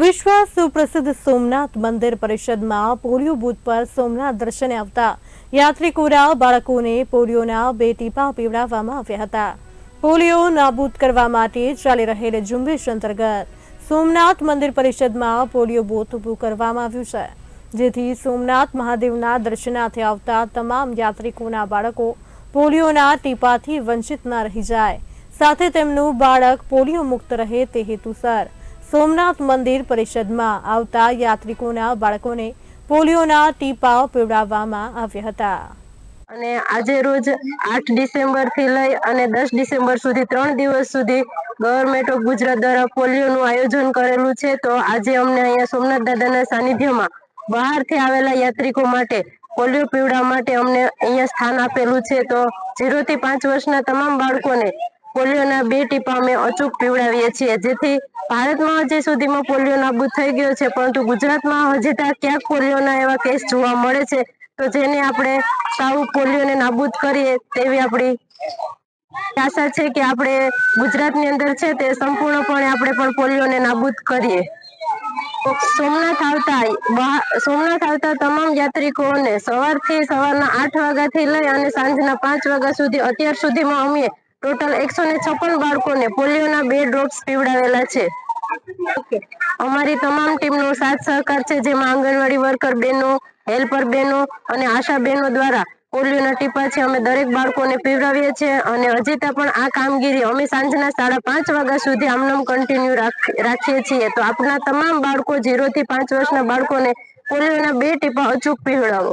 વિશ્વ સુપ્રસિદ્ધ સોમનાથ મંદિર પરિષદમાં પોલિયો બૂથ પર સોમનાથ દર્શને આવતા યાત્રિકોના, બાળકોને પોલિયોના બે ટીપા પીવડાવવામાં આવ્યા હતા. પોલિયો નાબૂદ કરવા માટે ચાલી રહેલ ઝુંબેશ અંતર્ગત સોમનાથ મંદિર પરિષદમાં પોલિયો બૂથ ઊભું કરવામાં આવ્યું છે, જેથી સોમનાથ મહાદેવના દર્શનાર્થે આવતા તમામ યાત્રિકોના બાળકો પોલિયોના ટીપાથી વંચિત ન રહી જાય. સાથે તેમનું બાળક પોલિયો મુક્ત રહે તે હેતુસર સોમનાથ મંદિર પરિષદમાં આવતા યાત્રિકોના બાળકોને પોલિયોના ટીપાઓ પીવડાવવામાં આવ્યા હતા. અને આજે રોજ આઠ ડિસેમ્બરથી લઈ અને દસ ડિસેમ્બર સુધી ત્રણ દિવસ સુધી ગવર્મેન્ટ ઓફ ગુજરાત દ્વારા પોલિયોનું આયોજન કરેલું છે. તો આજે અમને અહીંયા સોમનાથ દાદાના સાનિધ્યમાં બહારથી આવેલા યાત્રિકો માટે પોલિયો પીવડાવવા માટે અમને અહીંયા સ્થાન આપેલું છે. તો ઝીરો થી પાંચ વર્ષના તમામ બાળકોને પોલિયોના બે ટીપા અમે અચૂક પીવડાવીએ છીએ. જેથી ભારતમાં હજી સુધીમાં પોલિયો નાબૂદ થઈ ગયો છે, પરંતુ ગુજરાતમાં હજી ત્યાં ક્યાંક પોલિયોના એવા કેસ જોવા મળે છે, તો જેને આપણે સાવ પોલિયોને નાબૂદ કરીએ તેવી આપણી આશા છે કે આપણે ગુજરાતની અંદર છે તે સંપૂર્ણપણે આપણે પણ પોલિયોને નાબૂદ કરીએ. સોમનાથ આવતા સોમનાથ આવતા તમામ યાત્રિકોને સવારથી સવારના આઠ વાગ્યાથી લઈ અને સાંજના પાંચ વાગ્યા સુધી, અત્યાર સુધીમાં અમે ટોટલ એકસો ને છપ્પન બાળકોને પોલિયોના બે ડ્રોપ્સ પીવડાવેલા છે. અમારી તમામ ટીમનો સાથ સહકાર છે, જેમાં આંગણવાડી વર્કર બહેનો, હેલ્પર બહેનો અને આશા બહેનો દ્વારા પોલિયોના ટીપા છે, અમે દરેક બાળકોને પીવડાવીએ છીએ અને હજી પણ આ કામગીરી અમે સાંજના સાડા પાંચ વાગ્યા સુધી આમનામ કન્ટિન્યુ રાખીએ છીએ. તો આપણા તમામ બાળકો ઝીરોથી પાંચ વર્ષના બાળકોને પોલિયોના બે ટીપા અચૂક પીવડાવો.